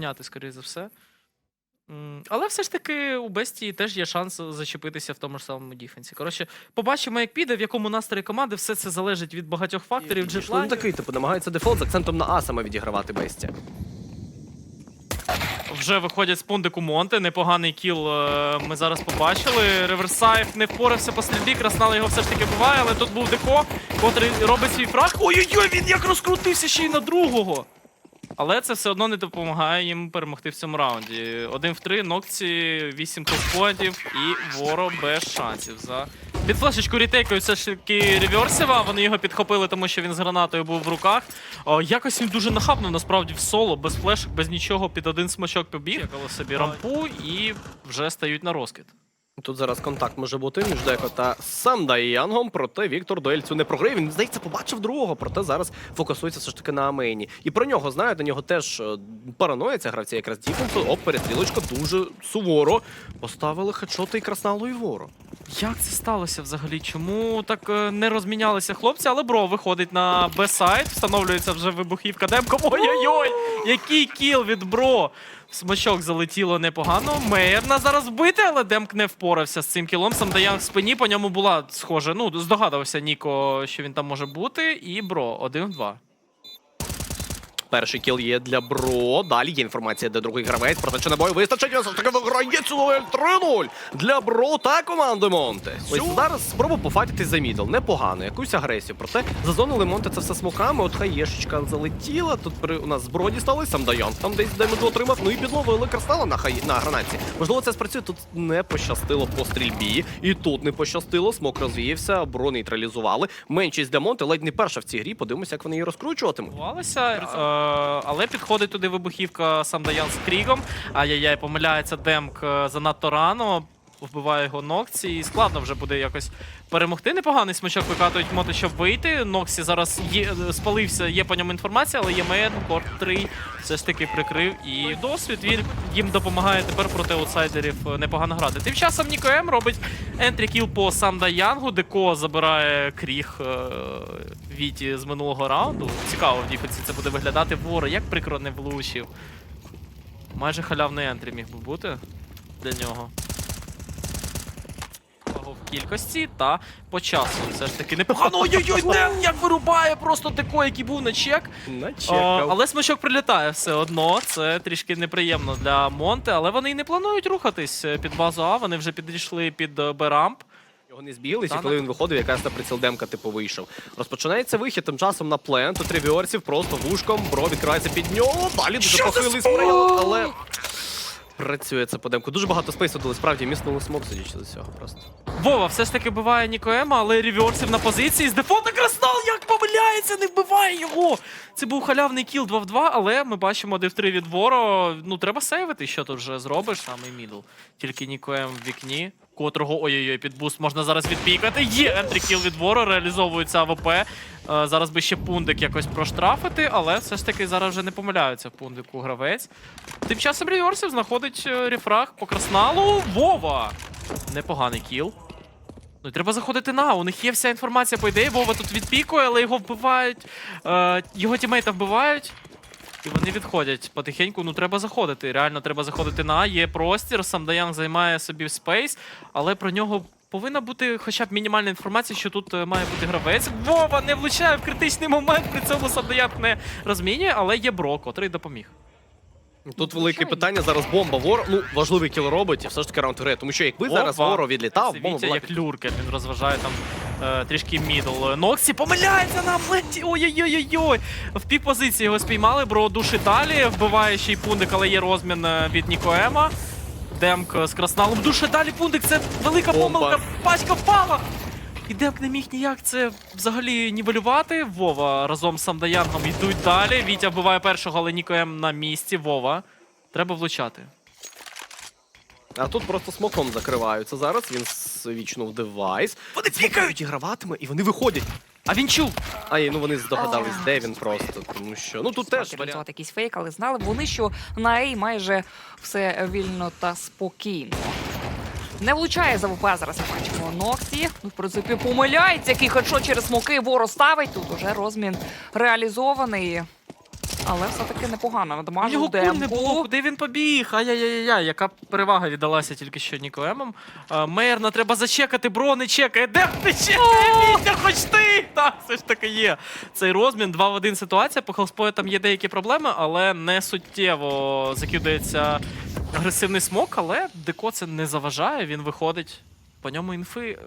міняти, скоріше за все. Але все ж таки у Бестії теж є шанс зачепитися в тому ж самому діфенсі. Коротше, побачимо, як піде, в якому настрої команди. Все це залежить від багатьох факторів. Джетлайн. такий, типу, намагається дефолт з акцентом на А саме відігравати Бесті. Вже виходять з пундику Монте. Непоганий кіл е, ми зараз побачили. Реверсайф не впорався по стрільбі. Краснала його все ж таки буває, але тут був Деко, котрий робить свій фраг. Ой-ой-ой, він як розкрутився ще й на другого. Але це все одно не допомагає їм перемогти в цьому раунді. Один в три, нокці, вісім топпоінтів і Воро без шансів. За під флешечку рітейкою все ж таки реверсива. Вони його підхопили, тому що він з гранатою був в руках. О, якось він дуже нахабно, насправді, в соло, без флешок, без нічого, під один смачок побіг. Чекали собі рампу і вже стають на розкид. Тут зараз контакт може бути між Деко та Самдаянгом, проте Віктор дуель цю не програє. Він, здається, побачив другого, проте зараз фокусується все ж таки на Амейні. І про нього знають, на нього теж е, параноїться гравці якраз діфенсу. Оп, перестрілочка дуже суворо. Поставили хедшоти і Красналу і Вору. Як це сталося взагалі? Чому так е, не розмінялися хлопці? Але бро виходить на Б-сайт, встановлюється вже вибухівка Демко. Ой-ой-ой! Який кіл від бро! Смачок залетіло непогано. Мейерна зараз вбити, але Демк не впорався з цим кілом. Самдаян в спині по ньому була схоже. Ну, здогадувався Ніко, що він там може бути. І бро, один в два. Перший кіл є для Бро. Далі є інформація, де другий гравець. Проте чи набою вистачить. Все ж таки виграє цю дуель 3-0 для Бро та команди Монте. Ось зараз спроба пофайтитись за мідл. Непогано, якусь агресію. Проте зазонили Монте це все смоками. От хаєшечка залетіла. Тут при у нас зброї дістали сам Даян. Там десь демеджу отримав. Ну і підловили кристала на хай на гранатці. Можливо, це спрацює. Тут не пощастило по стрільбі. І тут не пощастило. Смок розвіявся, бро нейтралізували. Меншість для Монте ледь не перша в цій грі. Подивимося, як вони її розкручуватимуть. Е, але підходить туди вибухівка сам Даян з Крігом. Ай-яй-яй, помиляється Демк е, занадто рано. Вбиває його Ноксі, і складно вже буде якось перемогти. Непоганий смачок викатують моти, щоб вийти. Ноксі зараз є, е, спалився, є по ньому інформація, але є мед, корт 3 все ж таки прикрив. І досвід він їм допомагає тепер проти аутсайдерів е, непогано грати. Тим часом Ніко М робить ентрі кіл по Самда Янгу. Деко забирає кріг е, Віті з минулого раунду. Цікаво в діфенсі це буде виглядати Вора. Як прикро не влучив. Майже халявний ентрі міг би бути для нього. В кількості та по часу. Все ж таки непогано. Ой-ой-ой, Ден як вирубає просто Деко, який був на чек. А, Начекав. але смачок прилітає все одно. Це трішки неприємно для Монте, але вони і не планують рухатись е, під базу А. Вони вже підійшли під е, Б-рамп. Не збіглись, і коли він виходив, якраз на приціл демка типу вийшов. Розпочинається вихід тим часом на плен. Тут ревіорсів просто вушком, бро відкривається під нього. Далі дуже похилий спрей, але працює це по демку. Дуже багато спейсу дали, справді міснули смок судячи до цього просто. Вова все ж таки биває Нікоема, але ревіорсів на позиції. З дефолта Краснал як помиляється, не вбиває його. Це був халявний кіл 2 в 2, але ми бачимо див 3 від Воро. Ну, треба сейвити, що тут вже зробиш, самий мідл. Тільки Нікоем в вікні, котрого ой-ой-ой, під буст можна зараз відпікати. Є ентрі кіл від Воро, реалізовується АВП. Е, зараз би ще пундик якось проштрафити, але все ж таки зараз вже не помиляються в пундику гравець. Тим часом Ревіорсів знаходить е, рефраг по красналу. Вова! Непоганий кіл. Ну і треба заходити на. У них є вся інформація по ідеї. Вова тут відпікує, але його вбивають. Е, його тімейта вбивають. І вони відходять потихеньку. Ну треба заходити. Реально треба заходити на. А. Є простір. Сам Даян займає собі спейс, але про нього. Повинна бути хоча б мінімальна інформація, що тут е, має бути гравець. Вова не влучає в критичний момент, при цьому Сандаяк не розмінює, але є Брок, котрий допоміг. Тут велике питання. Зараз бомба Воро. Ну, важливий кіл робить, і все ж таки раунд гри. Тому що якби зараз Воро відлітав, Це бомба була як люркер, він розважає там трішки мідл. Ноксі помиляється на пленті. Ой-ой-ой-ой. В пік позиції його спіймали, бро душі далі. Вбиває ще й пундик, але є розмін е, від Нікоема. Демк з красналом. Душе далі пундик. Це велика Бомба. помилка. Пачка впала. І Демк не міг ніяк це взагалі нівелювати. Вова разом з Самдаянгом йдуть далі. Вітя вбиває першого, але Нікоем на місці. Вова. Треба влучати. А тут просто смоком закриваються зараз. Він свічнув девайс. Вони пікають і граватиме, і вони виходять. А він чув. А і ну вони здогадались, де він просто. Тому що ну тут теж варіант. якийсь фейк, але знали б вони, що на Ей майже все вільно та спокійно. Не влучає за ВП зараз. Бачимо Ноксі. Ну, в принципі, помиляється, який хедшот через смоки воро ставить. Тут уже розмін реалізований. Але все-таки непогано надамажив нього куль не демку. було, куди він побіг? Ай-яй-яй-яй, яка перевага віддалася тільки що Нікоемом. А, Мейерна треба зачекати, бро не чекає. Де не чекає? Вітя, хоч ти! Так, все ж таки є. Цей розмін 2 в 1 ситуація. По хелспою там є деякі проблеми, але не суттєво закидається агресивний смок, але Деко це не заважає, він виходить. По ньому інфи, е,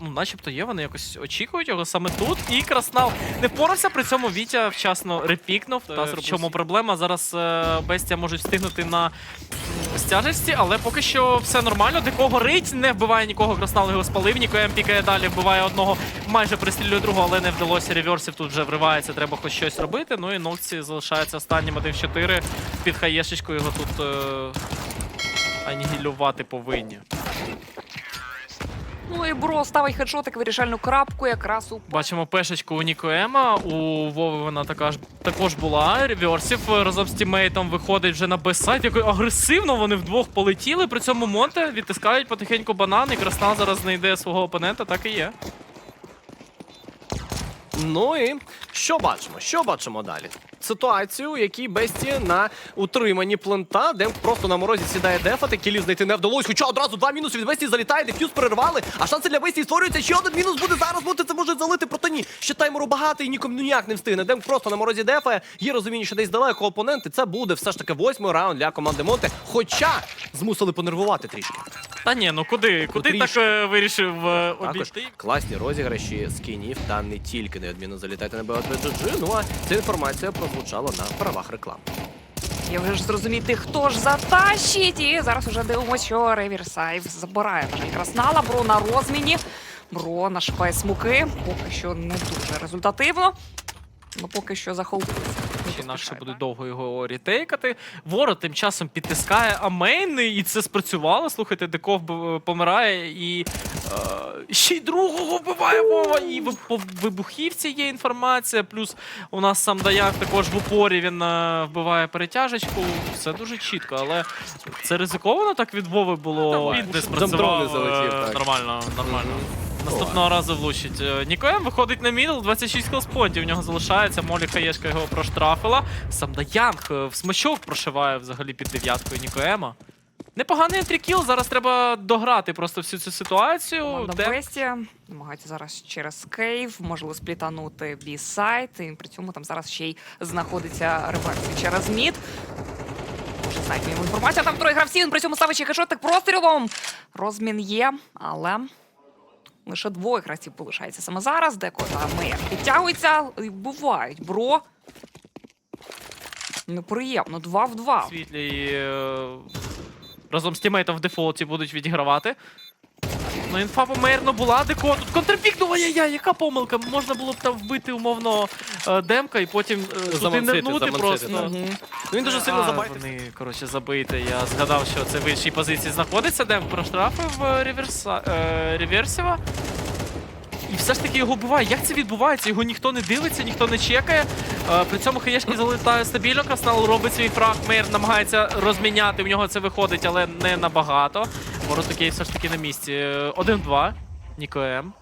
ну, начебто є, вони якось очікують його саме тут. І Краснал не впорався, при цьому Вітя вчасно репікнув. Та в чому проблема? Зараз е, Бестія можуть встигнути на стяжесті, але поки що все нормально. Деко горить, не вбиває нікого, Краснал його спалив. Нікоєм пікає далі, вбиває одного, майже пристрілює другого, але не вдалося. Реверсів тут вже вривається, треба хоч щось робити. Ну і Ноксі залишається останнім 1 в 4. Під хаєшечкою його тут е, анігілювати повинні. Ну і Бро ставить хедшотик вирішальну крапку якраз у Бачимо пешечку у Нікоема. У Вови вона така ж також була. Реверсів е, разом з тімейтом виходить вже на безсайт. Якою агресивно вони вдвох полетіли. При цьому Монте відтискають потихеньку банан, і Красна зараз знайде свого опонента, так і є. Ну і що бачимо? Що бачимо далі? Ситуацію, якій Бесті на утриманні плента, де просто на морозі сідає дефати, кілі знайти не вдалося. Хоча одразу два мінуси від Бесті залітає, дефюз перервали, а шанси для Бесті створюються. Ще один мінус буде зараз бути, це може залити проти ні. Ще таймеру багато і нікому ніяк не встигне. Дем просто на морозі дефає. Є розуміння, що десь далеко опоненти. Це буде все ж таки восьмий раунд для команди Монте. Хоча змусили понервувати трішки. Та ні, ну куди? Куди Трішки. так е, вирішив е, Також обійти? класні розіграші скінів та не тільки неодмінно залітайте на BO2GG. Ну а ця інформація прозвучала на правах реклами. Я вже ж зрозуміти, хто ж затащить. І зараз уже дивимося, що Реверсайв забирає на жаль, Краснала. Бро на розміні. Бро нашипає смуки. Поки що не дуже результативно. Ну поки що захопився. Чи інакше буде довго його рітейкати. Ворот тим часом підтискає Амейн, і це спрацювало. Слухайте, Деков помирає і е, ще й другого вбиває Вова. І по вибухівці є інформація. Плюс у нас сам Даяк також в упорі він е, вбиває перетяжечку. Все дуже чітко, але це ризиковано так від Вови було. Він не спрацював. залетів, е, так. Нормально, нормально. Наступного разу влучить. Е, Нікоєм виходить на мідл, 26 хелспонтів у нього залишається. Молі Хаєшка його проштрафила. Сам Даянг е, в смачок прошиває взагалі під дев'яткою Нікоема. Непоганий ентрікіл, зараз треба дограти просто всю цю ситуацію. Бестія намагається зараз через кейв, можливо, сплітанути бі-сайт. І при цьому там зараз ще й знаходиться реверсі через мід. Може, сайт йому інформація. Там троє гравців, він при цьому ставить ще хешотик прострілом. Розмін є, але лише двоє гравців полишається саме зараз. Деко та Меєр підтягуються і бувають. Бро. Неприємно, два в два. Світлі е, разом з тімейтом в дефолті будуть відігравати. Ну, інфа помирно була, деко тут контрпікнула, яй-яй, яка помилка. Можна було б там вбити умовно е, демка і потім е, туди Замансити, нирнути замансити, просто. так. Мгм. Ну він дуже сильно А, забайтив. Вони, коротше, забити. Я згадав, що це в іншій позиції знаходиться, демк проштрафив е, реверса, е, реверсіва. І все ж таки його буває. Як це відбувається? Його ніхто не дивиться, ніхто не чекає. Е, при цьому хаєшки залітає стабільно. Краснал робить свій фраг. Мейр намагається розміняти. В нього це виходить, але не набагато. Ворот такий все ж таки на місці. Е, 1-2. Ніко М.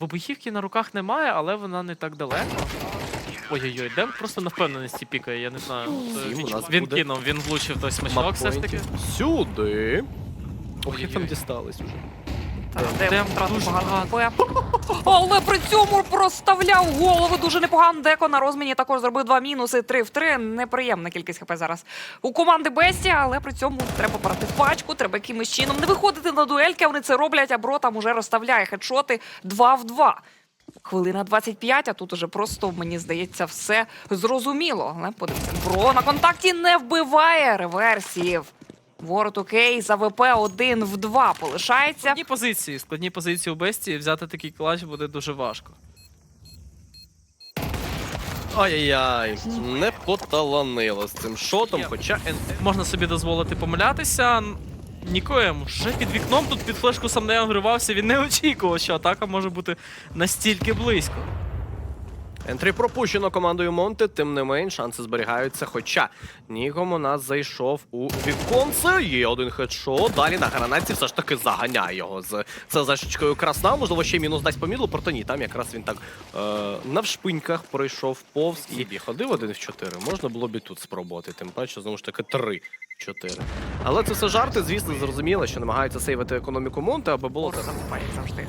Вибухівки на руках немає, але вона не так далеко. Ой-ой-ой, Демк просто на впевненості пікає, я не знаю. Сім він- нас Він буде. кинув, він влучив той смачок все ж таки. Сюди. Ох, як там дістались уже. Демп дуже багато Але при цьому проставляв голови дуже непогано. Деко на розміні також зробив два мінуси. Три в три. Неприємна кількість ХП зараз у команди Бесті, але при цьому треба брати пачку, треба якимось чином не виходити на дуельки. Вони це роблять, а Бро там уже розставляє хедшоти два в два. Хвилина 25, а тут уже просто, мені здається, все зрозуміло. Але подивіться, Бро на контакті не вбиває реверсів. Ворот окей, за ВП один в два полишається. Складні позиції, складні позиції у Бесті, взяти такий клач буде дуже важко. Ай-яй-яй, не поталанило з цим шотом, Є. хоча НТ Можна собі дозволити помилятися. Нікоєм вже під вікном тут під флешку сам не огривався, він не очікував, що атака може бути настільки близько. Ентрі пропущено командою Монте, тим не менш шанси зберігаються. Хоча Нігом у нас зайшов у віконце. Є один хедшот. Далі на гранатці все ж таки заганяє його з це зашечкою красна. Можливо, ще мінус дасть по мідлу, проте ні. Там якраз він так е, навшпиньках пройшов повз і ходив один в чотири. Можна було б і тут спробувати. Тим паче, знову ж таки, три в чотири. Але це все жарти, звісно, зрозуміло, що намагаються сейвити економіку Монте, аби було це. закупає завжди.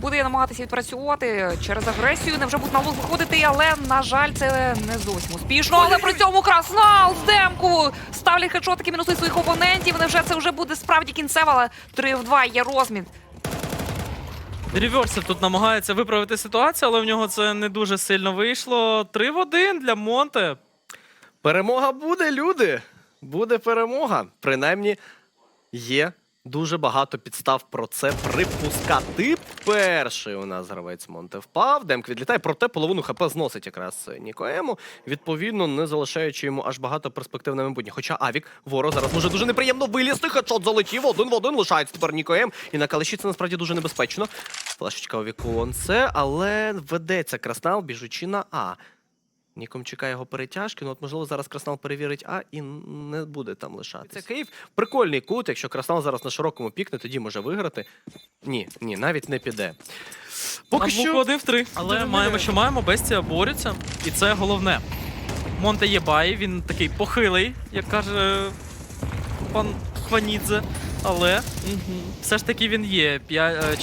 Буде намагатися відпрацювати через агресію, невже будуть на виходити, але на жаль, це не зовсім успішно. Але при цьому Краснал з демку ставлять хедшотики, мінуси своїх опонентів. Невже це вже буде справді кінцево, але 3 в 2 є розмін. Реверсів тут намагається виправити ситуацію, але в нього це не дуже сильно вийшло. 3 в 1 для Монте. Перемога буде, люди. Буде перемога. Принаймні, є дуже багато підстав про це припускати. Перший у нас гравець Монте впав. Демк відлітає, проте половину ХП зносить якраз Нікоему. Відповідно, не залишаючи йому аж багато перспектив на майбутнє. Хоча Авік ворог зараз може дуже неприємно вилізти. Хедшот залетів один в один. Лишається тепер Нікоем. І на калиші це насправді дуже небезпечно. Флешечка у віконце, але ведеться Краснал, біжучи на А. Ніком чекає його перетяжки. Ну, от, можливо, зараз Краснал перевірить А і не буде там лишатися. Це Київ. Прикольний кут. Якщо Краснал зараз на широкому пікне, тоді може виграти. Ні, ні, навіть не піде. Поки Там що. один в три. Але Дуже маємо, не- що маємо, Бестія борються. І це головне. Монте є бай, він такий похилий, як каже пан Хванідзе. Але все ж таки він є.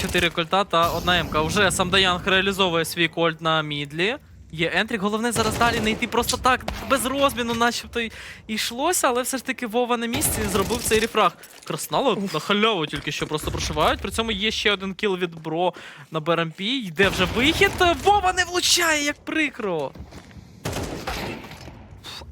4 кольта та одна емка. Вже сам Даянг реалізовує свій кольт на мідлі. Є ентрік. Головне зараз далі не йти просто так, без розміну, начебто й йшлося, але все ж таки Вова на місці зробив цей рефраг. Краснало на халяву тільки що просто прошивають. При цьому є ще один кіл від Бро на БРМП. Йде вже вихід. Вова не влучає, як прикро.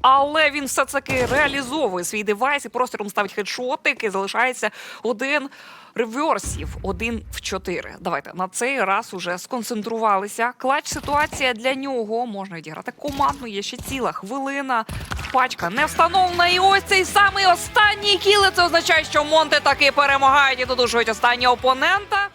Але він все таки реалізовує свій девайс і простором ставить хедшотик, і залишається один реверсів, один в чотири. Давайте на цей раз уже сконцентрувалися. Клач ситуація для нього можна відіграти командну. Є ще ціла хвилина. Пачка не встановлена. І ось цей самий останній кіл. Це означає, що Монте таки перемагають і додушують останнього опонента.